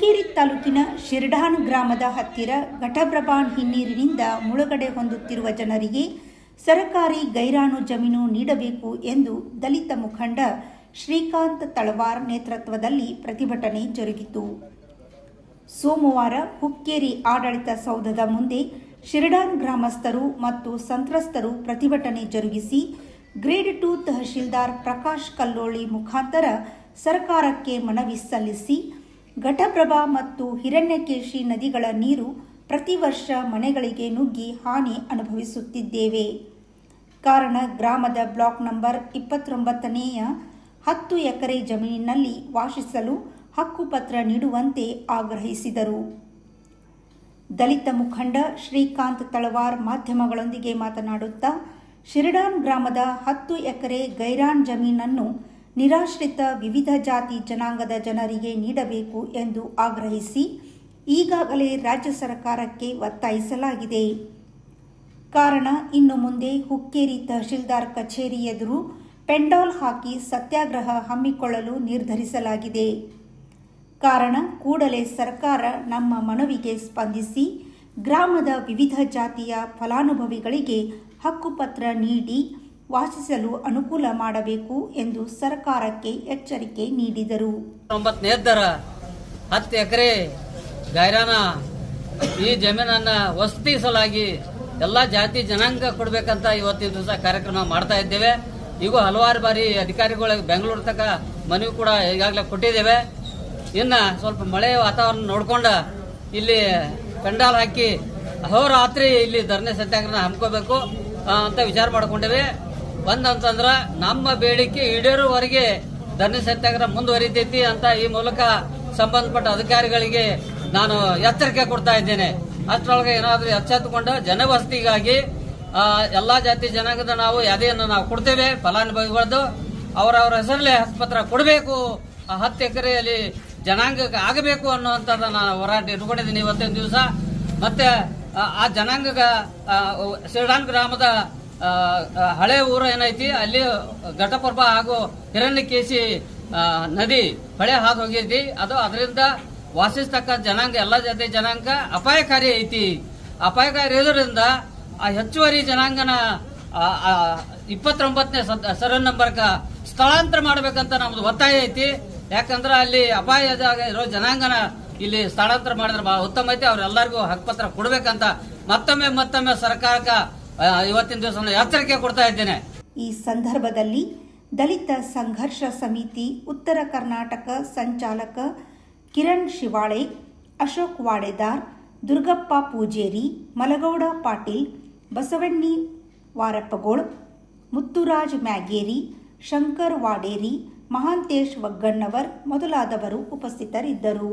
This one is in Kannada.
ಹುಕ್ಕೇರಿ ತಾಲೂಕಿನ ಶಿರ್ಡಾನ್ ಗ್ರಾಮದ ಹತ್ತಿರ ಘಟಪ್ರಭಾಣ್ ಹಿನ್ನೀರಿನಿಂದ ಮುಳುಗಡೆ ಹೊಂದುತ್ತಿರುವ ಜನರಿಗೆ ಸರಕಾರಿ ಗೈರಾಣು ಜಮೀನು ನೀಡಬೇಕು ಎಂದು ದಲಿತ ಮುಖಂಡ ಶ್ರೀಕಾಂತ್ ತಳವಾರ್ ನೇತೃತ್ವದಲ್ಲಿ ಪ್ರತಿಭಟನೆ ಜರುಗಿತು. ಸೋಮವಾರ ಹುಕ್ಕೇರಿ ಆಡಳಿತ ಸೌಧದ ಮುಂದೆ ಶಿರಡಾನ್ ಗ್ರಾಮಸ್ಥರು ಮತ್ತು ಸಂತ್ರಸ್ತರು ಪ್ರತಿಭಟನೆ ಜರುಗಿಸಿ, ಗ್ರೇಡ್ ಟು ತಹಶೀಲ್ದಾರ್ ಪ್ರಕಾಶ್ ಕಲ್ಲೋಳಿ ಮುಖಾಂತರ ಸರ್ಕಾರಕ್ಕೆ ಮನವಿ ಸಲ್ಲಿಸಿ ಘಟಪ್ರಭಾ ಮತ್ತು ಹಿರಣ್ಯಕೇಶಿ ನದಿಗಳ ನೀರು ಪ್ರತಿ ವರ್ಷ ಮನೆಗಳಿಗೆ ನುಗ್ಗಿ ಹಾನಿ ಅನುಭವಿಸುತ್ತಿದ್ದೇವೆ. ಕಾರಣ ಗ್ರಾಮದ ಬ್ಲಾಕ್ ನಂಬರ್ ಇಪ್ಪತ್ತೊಂಬತ್ತನೆಯ ಹತ್ತು ಎಕರೆ ಜಮೀನಿನಲ್ಲಿ ವಾಸಿಸಲು ಹಕ್ಕುಪತ್ರ ನೀಡುವಂತೆ ಆಗ್ರಹಿಸಿದರು. ದಲಿತ ಮುಖಂಡ ಶ್ರೀಕಾಂತ್ ತಳವಾರ್ ಮಾಧ್ಯಮಗಳೊಂದಿಗೆ ಮಾತನಾಡುತ್ತಾ, ಶಿರಡಾನ್ ಗ್ರಾಮದ ಹತ್ತು ಎಕರೆ ಗೈರಾನ್ ಜಮೀನನ್ನು ನಿರಾಶ್ರಿತ ವಿವಿಧ ಜಾತಿ ಜನಾಂಗದ ಜನರಿಗೆ ನೀಡಬೇಕು ಎಂದು ಆಗ್ರಹಿಸಿ ಈಗಾಗಲೇ ರಾಜ್ಯ ಸರ್ಕಾರಕ್ಕೆ ಒತ್ತಾಯಿಸಲಾಗಿದೆ. ಕಾರಣ, ಇನ್ನು ಮುಂದೆ ಹುಕ್ಕೇರಿ ತಹಶೀಲ್ದಾರ್ ಕಚೇರಿ ಎದುರು ಪೆಂಡಾಲ್ ಹಾಕಿ ಸತ್ಯಾಗ್ರಹ ಹಮ್ಮಿಕೊಳ್ಳಲು ನಿರ್ಧರಿಸಲಾಗಿದೆ. ಕಾರಣ, ಕೂಡಲೇ ಸರ್ಕಾರ ನಮ್ಮ ಮನವಿಗೆ ಸ್ಪಂದಿಸಿ ಗ್ರಾಮದ ವಿವಿಧ ಜಾತಿಯ ಫಲಾನುಭವಿಗಳಿಗೆ ಹಕ್ಕುಪತ್ರ ನೀಡಿ ವಾಸಿಸಲು ಅನುಕೂಲ ಮಾಡಬೇಕು ಎಂದು ಸರ್ಕಾರಕ್ಕೆ ಎಚ್ಚರಿಕೆ ನೀಡಿದರು. ಒಂಬತ್ತನೇ ದರ ಹತ್ತು ಎಕರೆ ಗೈರಾನ ಈ ಜಮೀನನ್ನ ವಸತಿ ಸಲಾಗಿ ಎಲ್ಲ ಜಾತಿ ಜನಾಂಗ ಕೊಡಬೇಕಂತ ಇವತ್ತಿನ ದಿವಸ ಕಾರ್ಯಕ್ರಮ ಮಾಡ್ತಾ ಇದ್ದೇವೆ. ಈಗ ಹಲವಾರು ಬಾರಿ ಅಧಿಕಾರಿಗಳಿಗೆ ಬೆಂಗಳೂರು ತಕ ಮನವಿ ಕೂಡ ಈಗಾಗಲೇ ಕೊಟ್ಟಿದ್ದೇವೆ. ಇನ್ನ ಸ್ವಲ್ಪ ಮಳೆ ವಾತಾವರಣ ನೋಡ್ಕೊಂಡ ಇಲ್ಲಿ ಪೆಂಡಾಲ್ ಹಾಕಿ ಅಹೋರಾತ್ರಿ ಇಲ್ಲಿ ಧರಣಿ ಸತ್ಯಾಗ್ರಹ ಹಮ್ಕೋಬೇಕು ಅಂತ ವಿಚಾರ ಮಾಡ್ಕೊಂಡಿವೆ. ಒಂದಂತಂದ್ರ ನಮ್ಮ ಬೇಡಿಕೆ ಈಡೇರುವವರೆಗೆ ಧರಣಿ ಸತ್ಯಾಗ್ರಹ ಮುಂದುವರಿತೈತಿ ಅಂತ ಈ ಮೂಲಕ ಸಂಬಂಧಪಟ್ಟ ಅಧಿಕಾರಿಗಳಿಗೆ ನಾನು ಎಚ್ಚರಿಕೆ ಕೊಡ್ತಾ ಇದ್ದೇನೆ. ಅಷ್ಟರೊಳಗೆ ಏನಾದರೂ ಎಚ್ಚೆತ್ತುಕೊಂಡು ಜನವಸತಿಗಾಗಿ ಎಲ್ಲ ಜಾತಿ ಜನಾಂಗದ ನಾವು ಯಾದಿಯನ್ನು ನಾವು ಕೊಡ್ತೇವೆ ಫಲಾನುಭವಿಗಳದ್ದು ಅವರವರ ಹೆಸರಲ್ಲೇ ಆಸ್ಪತ್ರೆ ಕೊಡಬೇಕು ಆ ಹತ್ತು ಎಕರೆಯಲ್ಲಿ ಜನಾಂಗಕ್ಕೆ ಆಗಬೇಕು ಅನ್ನುವಂಥದ್ದು ನಾನು ಹೋರಾಟ ಇಟ್ಕೊಂಡಿದ್ದೀನಿ ಇವತ್ತಿನ ದಿವಸ. ಮತ್ತೆ ಆ, ಜನಾಂಗ ಶಿರ್ಡಾನ್ ಗ್ರಾಮದ ಹಳೆ ಊರು ಏನೈತಿ, ಅಲ್ಲಿ ಘಟಪ್ರಭಾ ಹಾಗೂ ಹಿರಣ್ಯಕೇಶಿ ನದಿ ಹೊಳೆ ಹಾದು ಹೋಗೈತಿ. ಅದು ಅದರಿಂದ ವಾಸಿಸ್ತಕ್ಕ ಜನಾಂಗ, ಎಲ್ಲ ಜಾತಿ ಜನಾಂಗ ಅಪಾಯಕಾರಿ ಐತಿ. ಅಪಾಯಕಾರಿ ಇರೋದ್ರಿಂದ ಆ ಹೆಚ್ಚುವರಿ ಜನಾಂಗನ ಇಪ್ಪತ್ತೊಂಬತ್ತನೇ ಸರನ್ ನಂಬರ್ಕ ಸ್ಥಳಾಂತರ ಮಾಡ್ಬೇಕಂತ ನಮ್ದು ಒತ್ತಾಯ ಐತಿ. ಯಾಕಂದ್ರೆ ಅಲ್ಲಿ ಅಪಾಯದಾಗ ಇರೋ ಜನಾಂಗನ ಇಲ್ಲಿ ಸ್ಥಳಾಂತರ ಮಾಡಿದ್ರೆ ಬಹಳ ಉತ್ತಮ ಐತಿ. ಅವ್ರೆಲ್ಲರಿಗೂ ಹಕ್ಕುಪತ್ರ ಕೊಡ್ಬೇಕಂತ ಮತ್ತೊಮ್ಮೆ ಮತ್ತೊಮ್ಮೆ ಸರ್ಕಾರಕ್ಕ ಇವತ್ತಿನ ದಿವಸ ಎಚ್ಚರಿಕೆ ಕೊಡ್ತಾ ಇದ್ದೇನೆ. ಈ ಸಂದರ್ಭದಲ್ಲಿ ದಲಿತ ಸಂಘರ್ಷ ಸಮಿತಿ ಉತ್ತರ ಕರ್ನಾಟಕ ಸಂಚಾಲಕ ಕಿರಣ್ ಶಿವಾಳೆ, ಅಶೋಕ್ ವಾಡೆದಾರ್, ದುರ್ಗಪ್ಪ ಪೂಜೇರಿ, ಮಲಗೌಡ ಪಾಟೀಲ್, ಬಸವಣ್ಣಿ ವಾರಪ್ಪಗೋಳ್, ಮುತ್ತುರಾಜ್ ಮ್ಯಾಗೇರಿ, ಶಂಕರ್ ವಾಡೇರಿ, ಮಹಾಂತೇಶ್ ವಗ್ಗಣ್ಣವರ್ ಮೊದಲಾದವರು ಉಪಸ್ಥಿತರಿದ್ದರು.